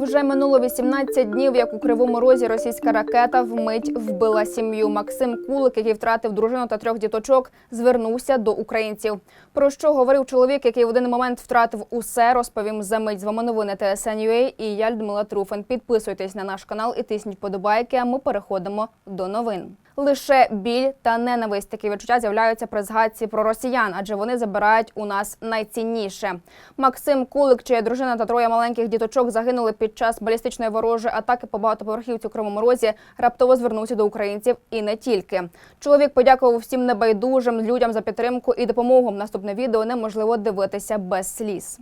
Вже минуло 18 днів, як у кривому розі російська ракета вмить вбила сім'ю. Максим Кулик, який втратив дружину та трьох діточок, звернувся до українців. Про що говорив чоловік, який в один момент втратив усе, розповім за мить. З вами новини ТСН.UA і я Людмила Труфен. Підписуйтесь на наш канал і тисніть подобайки. А ми переходимо до новин. Лише біль та ненависть такі відчуття з'являються при згадці про росіян, адже вони забирають у нас найцінніше. Максим Кулик, чия дружина та троє маленьких діточок загинули під час балістичної ворожої атаки по багатоповерхівці у Кривому Розі, раптово звернувся до українців і не тільки. Чоловік подякував всім небайдужим людям за підтримку і допомогу. Наступне відео неможливо дивитися без сліз.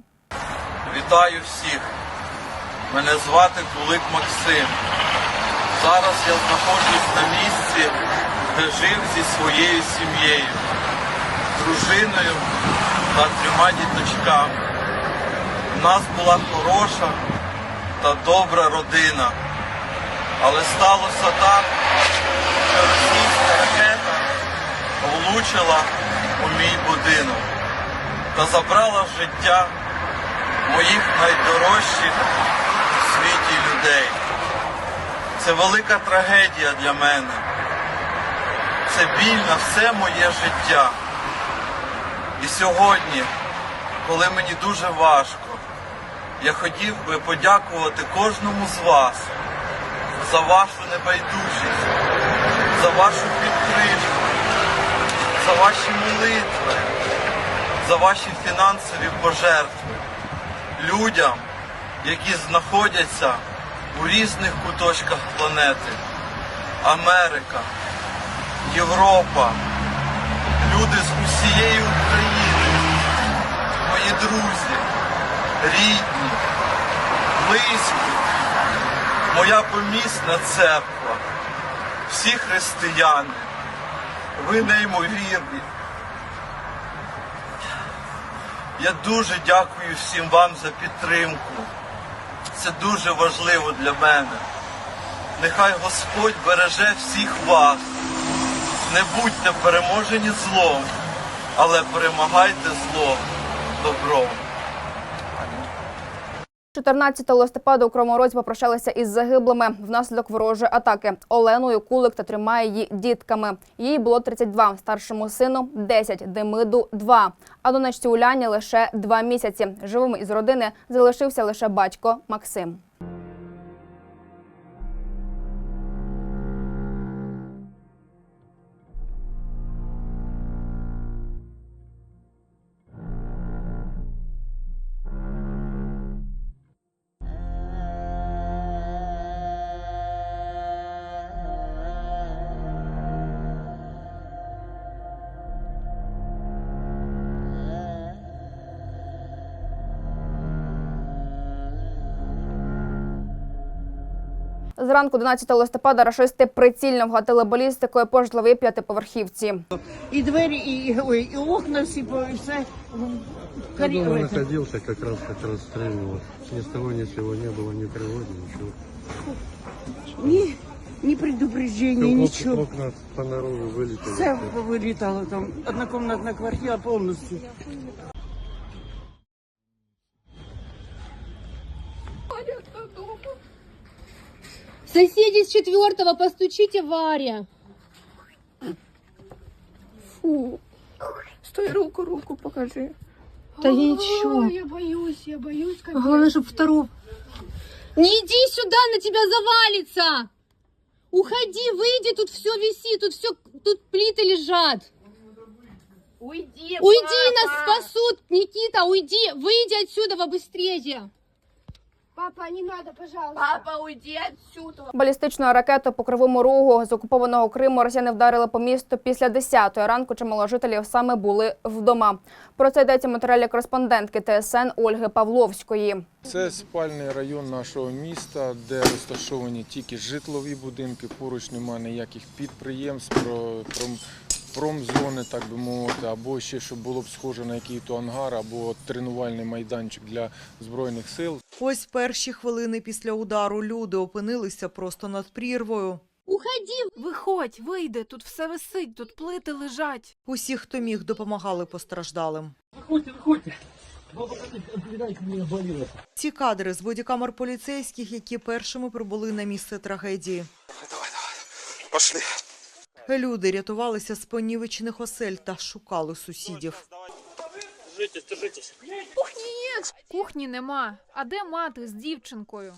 Вітаю всіх! Мене звати Кулик Максим. Зараз я знаходжусь на місці, жив зі своєю сім'єю, дружиною та трьома діточками. У нас була хороша та добра родина. Але сталося так, що російська ракета влучила у мій будинок та забрала життя моїх найдорожчих у світі людей. Це велика трагедія для мене. Це біль на все моє життя. І сьогодні, коли мені дуже важко, я хотів би подякувати кожному з вас за вашу небайдужість, за вашу підтримку, за ваші молитви, за ваші фінансові пожертви людям, які знаходяться у різних куточках планети. Америка, Європа, люди з усієї України, мої друзі, рідні, близькі, моя помісна церква, всі християни, ви неймовірні. Я дуже дякую всім вам за підтримку. Це дуже важливо для мене. Нехай Господь береже всіх вас. Не будьте переможені злом, але перемагайте зло добром. 14 листопада у Кривому попрощалися із загиблими внаслідок ворожої атаки Оленою Кулик та трьома її дітками. Їй було 32, старшому сину 10, Демиду 2, а донечці Уляні лише 2 місяці. Живим із родини залишився лише батько Максим. Зранку 11 листопада рашисти прицільно вгатили балістикою по житловій п'ятиповерхівці. І двері, і, і, ой, і окна всі, по- все. Я Карі- дома ой, находился, как раз как расстреливал. Ни с того ни с сего не было ни привода, ничего. Ні, ні предупреждення, Ок- нічого. Окна по наружу вылетели. Все вилітало там. Однокомнатна квартира повністю. Соседи с четвертого, постучите Варе. Стой, руку, руку покажи. Да я ничего. я боюсь, я боюсь, как Главное, чтобы второго. Не иди сюда, на тебя завалится. Уходи, выйди, тут все висит, тут все, тут плиты лежат. Уйди, Уйди, нас спасут, Никита, уйди, выйди отсюда быстрее. Папа, не надо, пожалуйста. Папа, уйди отсюда. Балістичною ракетою по кривому рогу з окупованого Криму росіяни вдарили по місту після 10-ї ранку. Чимало жителів саме були вдома. Про це йдеться в матеріалі кореспондентки ТСН Ольги Павловської. Це спальний район нашого міста, де розташовані тільки житлові будинки. Поруч немає ніяких підприємств, про- пром- промзони, так би мовити, або ще щоб було б схоже на який-то ангар, або тренувальний майданчик для збройних сил. Ось перші хвилини після удару люди опинилися просто над прірвою. Уходи. Виходь, вийди, тут все висить, тут плити лежать. Усі, хто міг, допомагали постраждалим. Виходьте, виходьте. Ці кадри з бодікамер поліцейських, які першими прибули на місце трагедії. Пошли. Люди рятувалися з понівечених осель та шукали сусідів. Кухні нема. А де мати з дівчинкою?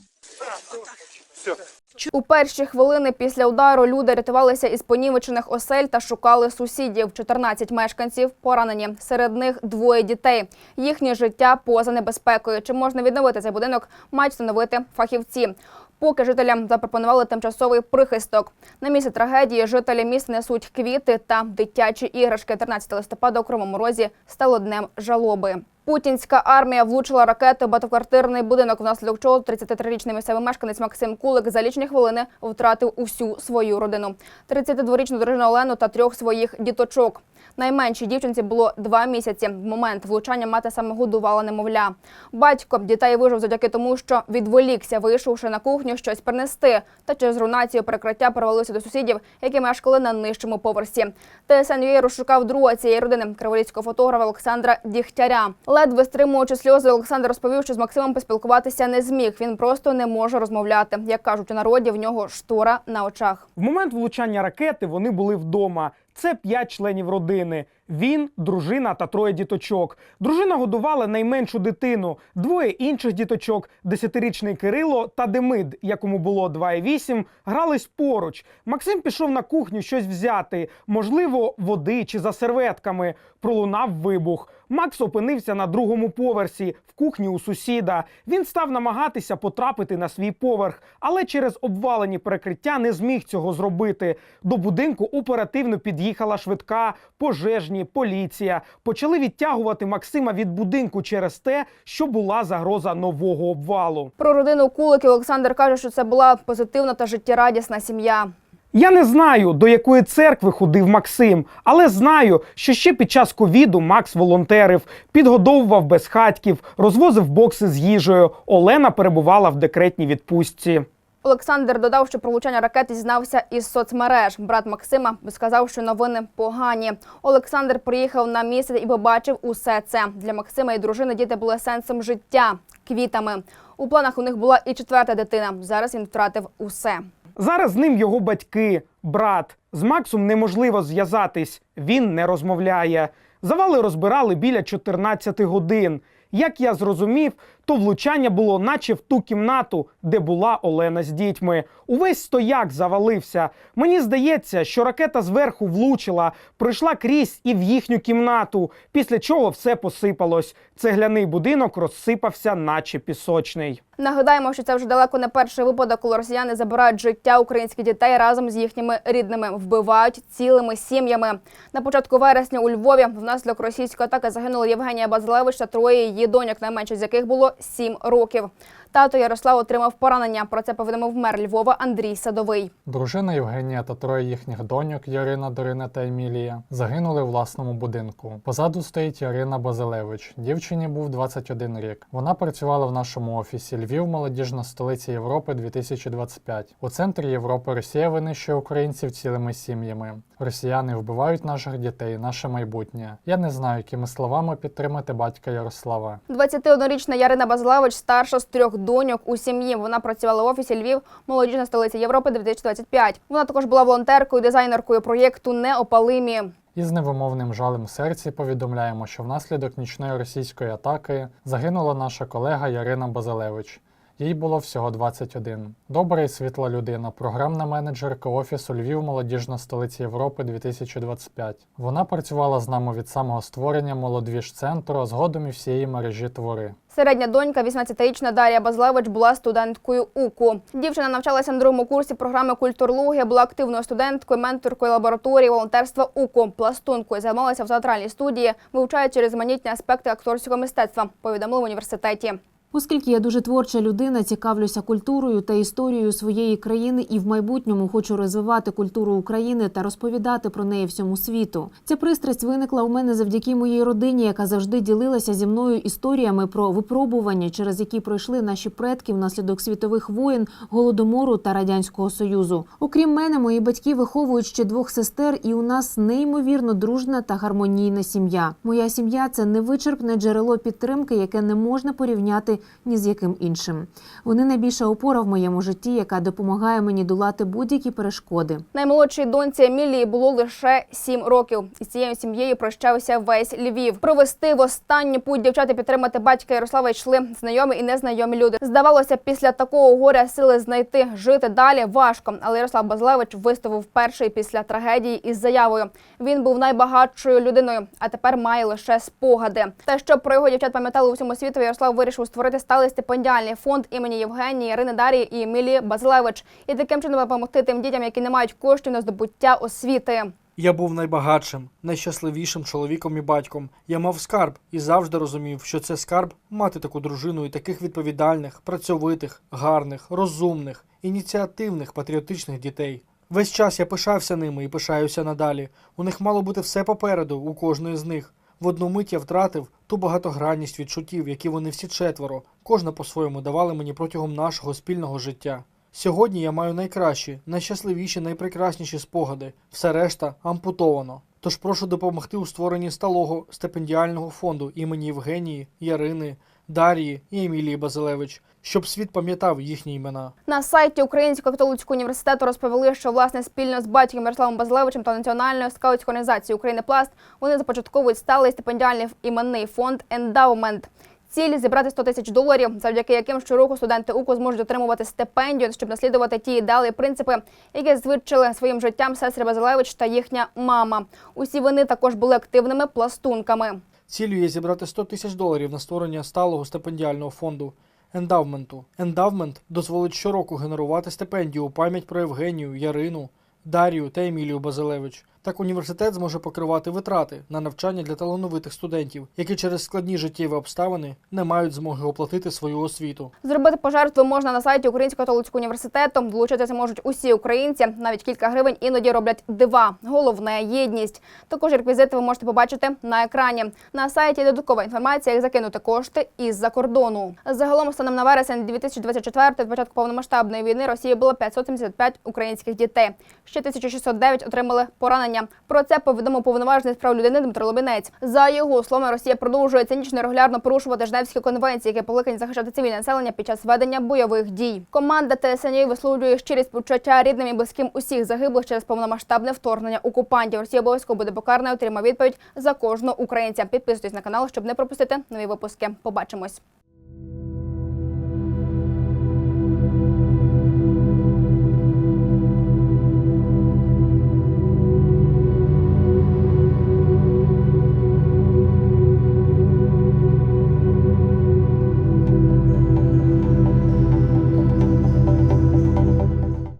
У перші хвилини після удару люди рятувалися із понівечених осель та шукали сусідів. 14 мешканців поранені. Серед них двоє дітей. Їхнє життя поза небезпекою. Чи можна відновити цей будинок, мають встановити фахівці. Поки жителям запропонували тимчасовий прихисток. На місці трагедії жителі міст несуть квіти та дитячі іграшки. 13 листопада у Кривому Розі стало днем жалоби. Путінська армія влучила ракети в багатоквартирний будинок, внаслідок чого 33-річний місцевий мешканець Максим Кулик за лічні хвилини втратив усю свою родину. 32-річну дружину Олену та трьох своїх діточок. Найменшій дівчинці було два місяці. В момент влучання мати саме годувала немовля. Батько дітей вижив завдяки тому, що відволікся, вийшовши на кухню щось принести. Та через рунацію перекриття провалився до сусідів, які мешкали на нижчому поверсі. ТСН розшукав друга цієї родини криворізького фотографа Олександра Дігтяря. Ледве стримуючи сльози, Олександр розповів, що з Максимом поспілкуватися не зміг. Він просто не може розмовляти. Як кажуть у народі, в нього штора на очах. В момент влучання ракети вони були вдома. Це п'ять членів родини. Він, дружина та троє діточок. Дружина годувала найменшу дитину, двоє інших діточок, десятирічний Кирило та Демид, якому було 2,8, грались поруч. Максим пішов на кухню щось взяти, можливо, води чи за серветками. Пролунав вибух. Макс опинився на другому поверсі в кухні у сусіда. Він став намагатися потрапити на свій поверх, але через обвалені перекриття не зміг цього зробити. До будинку оперативно під'їхала швидка, пожежні, поліція. Почали відтягувати Максима від будинку через те, що була загроза нового обвалу. Про родину Куликів Олександр каже, що це була позитивна та життєрадісна сім'я. Я не знаю, до якої церкви ходив Максим, але знаю, що ще під час ковіду Макс волонтерив, підгодовував безхатьків, розвозив бокси з їжею. Олена перебувала в декретній відпустці. Олександр додав, що про влучання ракет дізнався із соцмереж. Брат Максима сказав, що новини погані. Олександр приїхав на місце і побачив усе це. Для Максима і дружини діти були сенсом життя, квітами. У планах у них була і четверта дитина. Зараз він втратив усе. Зараз з ним його батьки, брат. З Максом неможливо зв'язатись. Він не розмовляє. Завали розбирали біля 14 годин. Як я зрозумів, то влучання було наче в ту кімнату, де була Олена з дітьми. Увесь стояк завалився. Мені здається, що ракета зверху влучила, пройшла крізь і в їхню кімнату, після чого все посипалось. Цегляний будинок розсипався, наче пісочний. Нагадаємо, що це вже далеко не перший випадок, коли росіяни забирають життя українських дітей разом з їхніми рідними, вбивають цілими сім'ями. На початку вересня у Львові внаслідок російської атаки загинула Євгенія Базилевич та троє її доньок, найменше з яких було 7 років. Тато Ярослав отримав поранення. Про це повідомив мер Львова Андрій Садовий. Дружина Євгенія та троє їхніх доньок Ярина, Дарина та Емілія загинули у власному будинку. Позаду стоїть Ярина Базилевич. Дівчині був 21 рік. Вона працювала в нашому офісі Львів, молодіжна столиця Європи 2025. У центрі Європи Росія винищує українців цілими сім'ями. Росіяни вбивають наших дітей, наше майбутнє. Я не знаю, якими словами підтримати батька Ярослава. 21-річна Ярина Базилевич старша з трьох доньок у сім'ї. Вона працювала в офісі Львів, молодіжна столиця Європи 2025. Вона також була волонтеркою, дизайнеркою проєкту Неопалимі. Із невимовним жалем в серці повідомляємо, що внаслідок нічної російської атаки загинула наша колега Ярина Базилевич. Їй було всього 21. Добра і світла людина, програмна менеджерка офісу Львів, молодіжна столиця Європи 2025. Вона працювала з нами від самого створення молодвіж центру, а згодом і всієї мережі твори. Середня донька, 18-річна Дар'я Базлевич, була студенткою УКУ. Дівчина навчалася на другому курсі програми культурлогія, була активною студенткою, менторкою лабораторії волонтерства УКУ, пластункою. Займалася в театральній студії, вивчаючи різноманітні аспекти акторського мистецтва. Повідомили в університеті. Оскільки я дуже творча людина, цікавлюся культурою та історією своєї країни і в майбутньому хочу розвивати культуру України та розповідати про неї всьому світу. Ця пристрасть виникла у мене завдяки моїй родині, яка завжди ділилася зі мною історіями про випробування, через які пройшли наші предки внаслідок світових воєн, голодомору та радянського союзу. Окрім мене, мої батьки виховують ще двох сестер, і у нас неймовірно дружна та гармонійна сім'я. Моя сім'я це невичерпне джерело підтримки, яке не можна порівняти ні з яким іншим. Вони найбільша опора в моєму житті, яка допомагає мені долати будь-які перешкоди. Наймолодшій доньці Емілії було лише сім років. Із цією сім'єю прощався весь Львів. Провести в останню путь дівчат підтримати батька Ярослава йшли знайомі і незнайомі люди. Здавалося, після такого горя сили знайти жити далі важко. Але Ярослав Базлевич виставив перший після трагедії із заявою. Він був найбагатшою людиною, а тепер має лише спогади. Те, щоб про його дівчат пам'ятали у всьому світу, Ярослав вирішив створити сталий стипендіальний фонд імені Євгенії, Ірини Дарії і Емілії Базлевич і таким чином допомогти тим дітям, які не мають коштів на здобуття освіти. Я був найбагатшим, найщасливішим чоловіком і батьком. Я мав скарб і завжди розумів, що це скарб мати таку дружину і таких відповідальних, працьовитих, гарних, розумних, ініціативних, патріотичних дітей. Весь час я пишався ними і пишаюся надалі. У них мало бути все попереду, у кожної з них. В одну мить я втратив ту багатогранність відчуттів, які вони всі четверо, кожна по-своєму давали мені протягом нашого спільного життя. Сьогодні я маю найкращі, найщасливіші, найпрекрасніші спогади. Все решта ампутовано. Тож прошу допомогти у створенні сталого стипендіального фонду імені Євгенії, Ярини, Дарії і Емілії Базилевич, щоб світ пам'ятав їхні імена. На сайті Українського католицького університету розповіли, що власне спільно з батьком Ярославом Базилевичем та Національною скаутською організацією України Пласт вони започатковують сталий стипендіальний іменний фонд Ендаумент. Ціль зібрати 100 тисяч доларів, завдяки яким щороку студенти УКУ зможуть отримувати стипендію, щоб наслідувати ті ідеали і принципи, які звичили своїм життям сестри Базилевич та їхня мама. Усі вони також були активними пластунками. Ціллю є зібрати 100 тисяч доларів на створення сталого стипендіального фонду ендавменту. Ендавмент дозволить щороку генерувати стипендію у пам'ять про Євгенію, Ярину, Дарію та Емілію Базилевич. Так університет зможе покривати витрати на навчання для талановитих студентів, які через складні життєві обставини не мають змоги оплатити свою освіту. Зробити пожертву можна на сайті Українського католицького університету. Долучитися можуть усі українці. Навіть кілька гривень іноді роблять дива. Головне єдність. Також реквізити ви можете побачити на екрані. На сайті додаткова інформація, як закинути кошти із-за кордону. Загалом, станом на вересень 2024, від початку повномасштабної війни, Росії було 575 українських дітей. Ще 1609 отримали поранення. Про це повідомив повноважений з прав людини Дмитро Лобінець. За його словами, Росія продовжує цинічно і регулярно порушувати Женевські конвенції, які покликані захищати цивільне населення під час ведення бойових дій. Команда ТСНІ висловлює щирі співчуття рідним і близьким усіх загиблих через повномасштабне вторгнення окупантів. Росія обов'язково буде покарана і отримає відповідь за кожного українця. Підписуйтесь на канал, щоб не пропустити нові випуски. Побачимось.